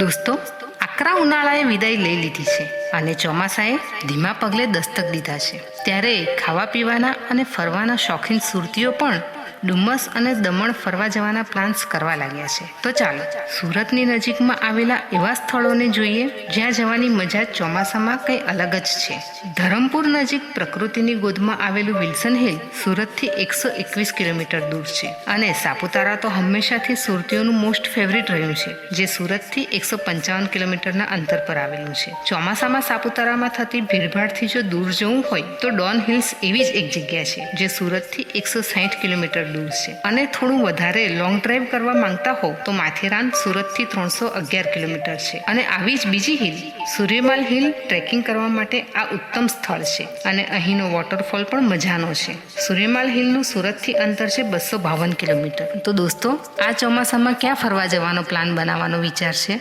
દોસ્તો, આકરા ઉનાળાએ વિદાય લઈ લીધી છે અને ચોમાસાએ ધીમા પગલે દસ્તક દીધા છે. ત્યારે ખાવા પીવાના અને ફરવાના શોખીન સુરતીઓ પણ ડુમ્મસ અને દમણ ફરવા જવાના પ્લાન્સ કરવા લાગ્યા છે. તો ચાલો, સુરતની નજીકમાં આવેલા એવા સ્થળોને જોઈએ, જ્યાં જવાની મજા ચોમાસામાં કંઈ અલગ જ છે. ધરમપુર નજીક પ્રકૃતિની ગોદમાં આવેલું વિલ્સન હિલ સુરતથી એકસો એકવીસ કિલોમીટર દૂર છે. અને સાપુતારા તો હંમેશાથી સુરતીઓનું મોસ્ટ ફેવરિટ રહ્યું છે, જે સુરતથી એકસો પંચાવન કિલોમીટરના અંતર પર આવેલું છે. ચોમાસામાં સાપુતારામાં થતી ભીડભાડથી જો દૂર જવું હોય, તો ડોન હિલ્સ એવી જ એક જગ્યા છે, જે સુરતથી એકસો સાહીઠ કિલોમીટર દૂર છે. અને થોડું વધારે લોંગ ડ્રાઈવ કરવા માંગતા હો તો માથેરાન સુરતથી ત્રણસો અગિયાર કિલોમીટર છે. અને આવી જ બીજી હિલ સૂર્યમાલ હિલ ટ્રેકિંગ કરવા માટે આ ઉત્તમ સ્થળ છે. અને અહીંનો વોટરફોલ પણ મજાનો છે. સૂર્યમાલ હિલનું સુરતથી અંતર છે બસો બાવન કિલોમીટર. તો દોસ્તો, આ ચોમાસામાં ક્યાં ફરવા જવાનો પ્લાન બનાવવાનો વિચાર છે?